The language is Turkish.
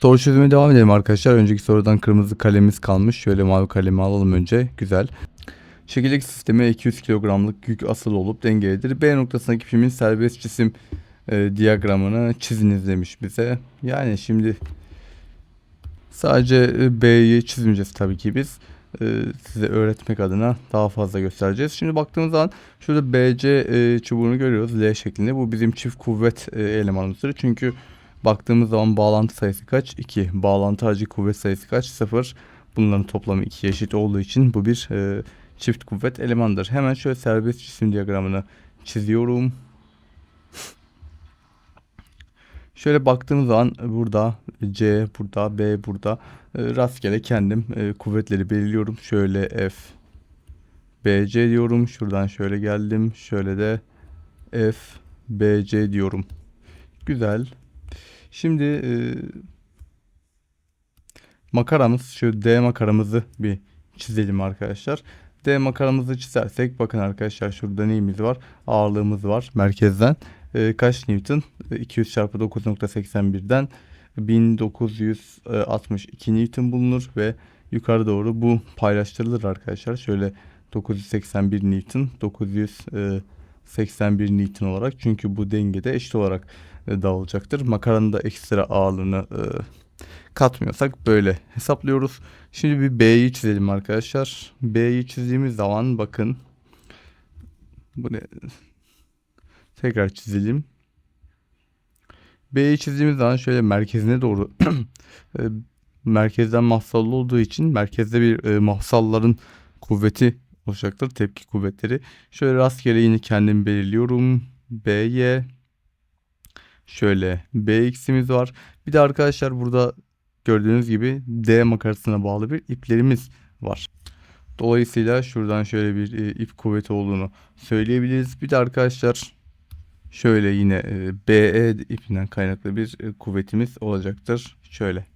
Soru çözümüne devam edelim arkadaşlar. Önceki sorudan kırmızı kalemimiz kalmış. Şöyle mavi kalemi alalım önce. Güzel. Şekillik sistemi 200 kilogramlık yük asıl olup dengelidir. B noktasındaki filmin serbest cisim e, diyagramını çiziniz demiş bize. Yani şimdi sadece e, B'yi çizmeyeceğiz tabii ki biz. E, size öğretmek adına daha fazla göstereceğiz. Şimdi baktığımız zaman şurada BC e, çubuğunu görüyoruz L şeklinde. Bu bizim çift kuvvet e, elemanımızdır. Çünkü baktığımız zaman bağlantı sayısı kaç? 2. Bağlantı hacı kuvvet sayısı kaç? 0. Bunların toplamı 2 eşit olduğu için bu bir e, çift kuvvet elemandır. Hemen şöyle serbest cisim diyagramını çiziyorum. Şöyle baktığımız zaman burada C burada B burada e, rastgele kendim e, kuvvetleri belirliyorum. Şöyle F BC diyorum. Şuradan şöyle geldim. Şöyle de F BC diyorum. Güzel. Şimdi e, makaramız şu D makaramızı bir çizelim arkadaşlar. D makaramızı çizersek bakın arkadaşlar şurada neyimiz var? Ağırlığımız var merkezden. E, kaç Newton? E, 200 çarpı 9.81'den 1962 Newton bulunur ve yukarı doğru bu paylaştırılır arkadaşlar. Şöyle 981 Newton, 981 Newton olarak çünkü bu dengede eşit olarak e, dağılacaktır. Makaranın da ekstra ağırlığını e, katmıyorsak böyle hesaplıyoruz. Şimdi bir B'yi çizelim arkadaşlar. B'yi çizdiğimiz zaman bakın. Bu ne? Tekrar çizelim. B'yi çizdiğimiz zaman şöyle merkezine doğru e, merkezden mahsallı olduğu için merkezde bir e, mahsalların kuvveti olacaktır. Tepki kuvvetleri. Şöyle rastgele yine kendimi belirliyorum. B'ye şöyle BX'imiz var. Bir de arkadaşlar burada gördüğünüz gibi D makarasına bağlı bir iplerimiz var. Dolayısıyla şuradan şöyle bir e, ip kuvveti olduğunu söyleyebiliriz. Bir de arkadaşlar şöyle yine e, BE ipinden kaynaklı bir e, kuvvetimiz olacaktır. Şöyle.